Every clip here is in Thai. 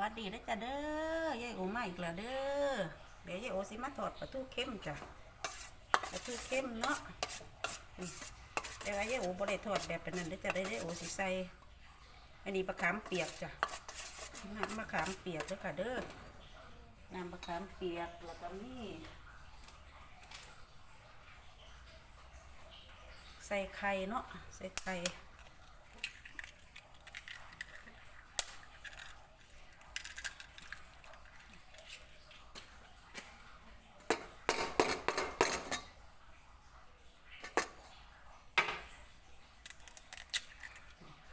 วัสดีนะจ๊ะเด้อยายโอมาอีกแล้วเด้อ เดี๋ยวยายโอสิมาทอดปลาทูเข้มจ้ะปลาทูเข้มเนาะอืมแต่ว่ายายโอบ่ได้ทอดแบบเป็นนั้นเด้จะเด้อยายโอสิใส่อันนี้มะขามเปียกจ้ะน้ำมะขามเปียกด้อค่ะเด้อ น้ำมะขามเปียกแล้วก็มีใส่ไข่เนาะ ใส่ไข่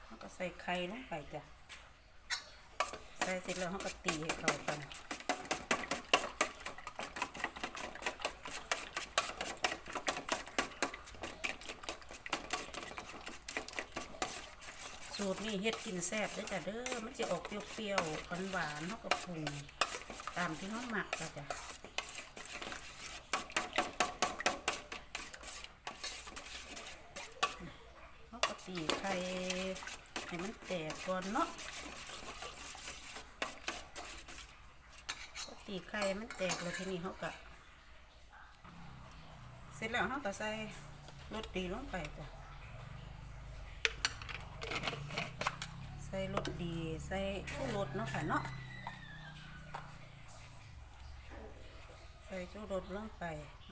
แล้วก็ใส่ไข่ลงไปจ้ะ ใส่เสร็จแล้วเขาก็ตีให้เข้ากันสูตรนี้เฮ็ดกินแซ่บเด้จ้ะเด้อ มันจะออกเปรี้ยวๆหวานๆเขาก็ปรุงตามที่เขาหมักจ้ะจ้ะเขาก็ตีไข่ ให้มันแตกก่อนเนาะก็ตีไข่มันแตกแล้วทีนี้เขาก็เสร็จแล้วเขาก็ใส่รสดีลงไปจ้ะใส่รสดีใส่ชูรสเนาะค่ะเนาะใส่ชูรสลงไป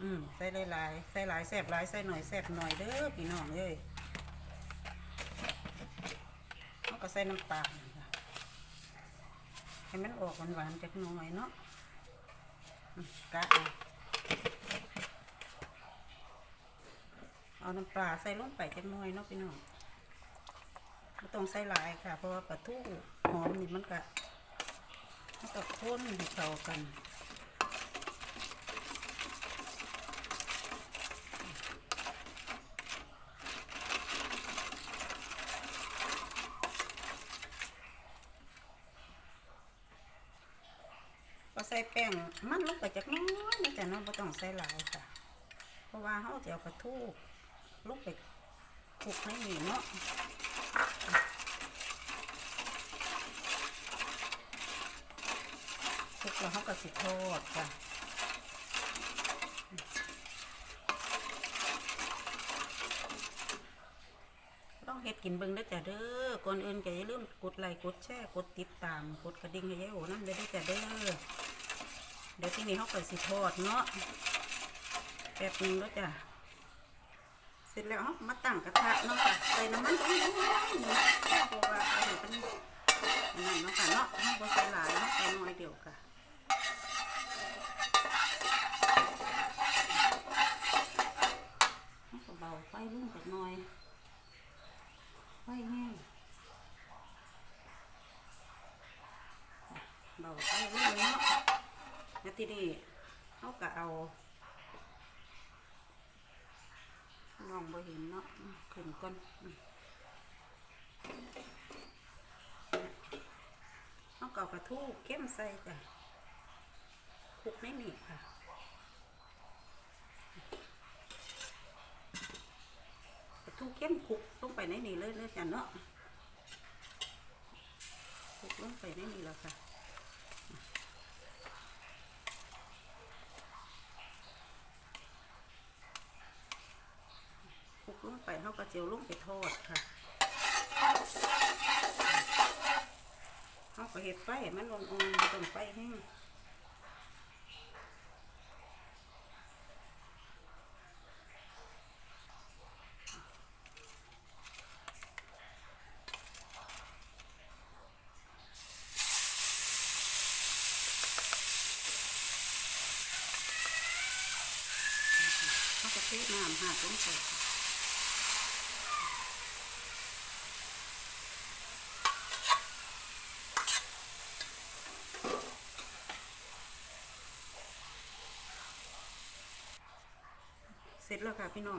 อืมใส่หลายๆใส่หลายแซ่บหลายใส่หน่อยแซ่บหน่อยเด้อพี่น้องเอ้ย แล้วก็ ใส่น้ำตาลให้มันออกหวานๆจากหน่อยเนาะกะเอาเอาน้ำปลาใส่ลงไปจากหน่อยเนาะพี่น้องไม่ต้องใส่หลายค่ะ เพราะว่าปลาทูหอมนี่มันก็มันก็ข้นเข้ากัน ก็ใส่แป้งมันลงไปจากน้อยนะจ๊ะเนาะไม่ต้องใส่หลายค่ะ เพราะว่าเขาจะเอากระทูกลงไปคลุกให้หนีเนาะคลุกแล้วเขาก็สิทอดค่ะต้องเฮ็ดกินเบิ่งเด้จ้ะเด้อก่อนอื่นก็อย่าลืมกดไลค์กดแชร์กดติดตาม กดกระดิ่งให้ยายโอนั่นเด้อเด้จ้ะเด้อ เดี๋ยวที่นี้เขาไปสิทอดเนาะแป๊บนึงแล้วจ้ะเสร็จแล้วเขามาตั้งกระทะเนาะค่ะใส่น้ำมันนิดนึงเพราะว่าเอาให้เป็นนั่นเนาะค่ะเนาะเขาบ่ใส่หลายเนาะใส่น้อยเดียวค่ะเขาก็เบาไฟลงจักหน่อยไฟแห้งเบาไฟลงเนาะ แล้วทีนี้เขาก็เอามองบ่เห็นเนาะขึ้นก่อนเขาก็เอากระทู้เข้มใส่จ้ะคลุกไม่หนีค่ะกระทู้เข้มคลุกลงไปในนี้เลยเลยจ้ะเนาะคลุกลงไปในนี้แล้วค่ะ คลุกลงไป เจียวลงไปทอดค่ะเขาก็เห็ดไฟให้มันลงอ่อนๆต้นไฟแห้งเขาก็เทน้ำหาดลงไป สร็จแล้วค่ะพี่น้อง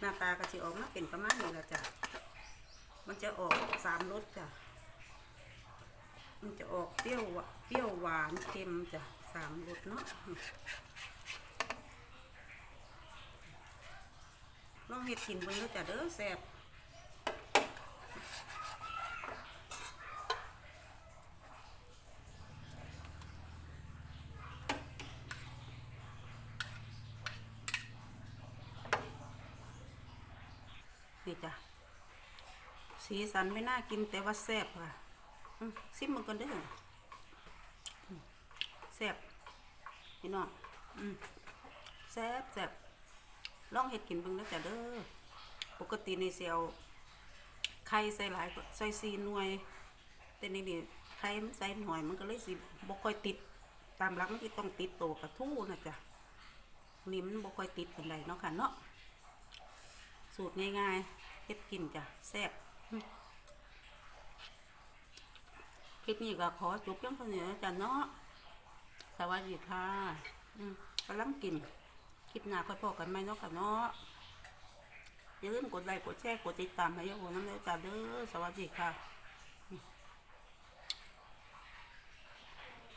หน้าตาก็จะออกมาเป็นประมาณนี้ละจ้ะมันจะออกสามรสจ้ะมันจะออกเปรี้ยวหวะเปรี้ยวหวานเค็มจ้ะสามรสเนาะลองเห็ดกินเบิ่งแล้วจ้ะเด้อแซ่บ สิจ้ะสีสันไม่น่ากินแต่ว่าแซ่บค่ะซิมมันกันเด้อแซ่บพี่น้องแซ่บแซ่บลองเห็ดกินเบิ่งแล้วจ้ะเด้อปกติในเซลไข่ใส่หลายใส่สีหน่วย แต่นี่นี่ไข่มันใส่หน่อยมันก็เลยสิบ่ค่อยติด ตามหลักมันที่ต้องติดโตกระทู้นะจ๊ะนี่มันบ่ค่อยติดเปานใดเนาะค่ะเนาะ สูตรง่ายๆเฮ็ดกินจ้ะแซ่บคลิปนี้ก็ขอจบยังเท่านี้นะจ้ะเนาะสวัสดีค่ะกำลังกิน คลิปหน้าค่อยพอกันไหมเนาะค่ะเนาะอย่าลืมกดไลค์กดแชร์กดติดตามให้ยกโอน้ำเด้อจ้าเด้อสวัสดีค่ะ